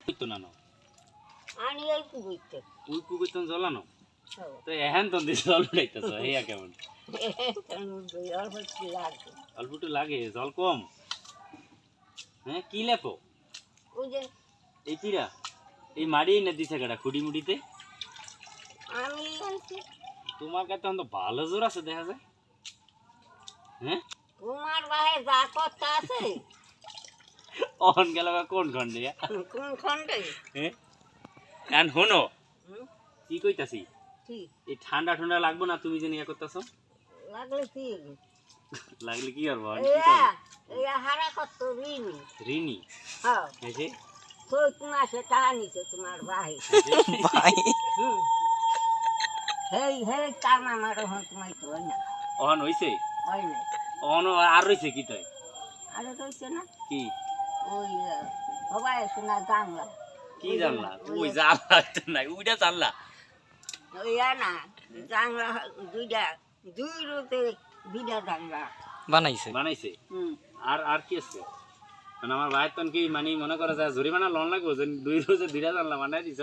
না আনি এই জ্বলানো? তো এহেন তো দিয়ে জল উঠাইতেছ হেয়া কেমন? অল্প একটু লাগবে অল্প একটু লাগে। জল কম। হ্যাঁ কি লেপো? ওই যে এই কিরা? এই মাড়ি না দিছে কাটা খুঁড়ি মুড়িতে আমি তোমার কাছে তো ভালো জোর আছে দেখা যায়। হ্যাঁ? তোমার ভাই যা কথা আছে অন গেল কোন খন্ডে কোন খন্ডে হ্যাঁ এখন কি কইতাছি? এই ঠান্ডা ঠান্ডা লাগবো না তুমি যে নিয়ে করতেছ? লাগলে কি? লাগলে কি করব? হারা কত ঋণী রিনি? হ্যাঁ। চৈত মাসে টাকা নিছে তোমার ভাই। ভাই? হেই হেই কাম আমার হন তোমায় তো না। অহন হইছে? হয় না অহন আর রইছে কি তাই? আরে রয়েছে না? কি? ওই সবাই শোনা জানলা। কি জানলা? ওই জানলা নাই ওইটা জানলা। ওই না জানলা দুইটা দুই রুতে দুইটা জানলা। বানাইছে। বানাইছে? হুম। আর আর কি আছে? মানে আমার ভাইয়ের তখন কি মানে মনে করে যায় জরিমানা লোন লাগবো? যে দুই রোজে দুইটা জানলা বানাই দিছ?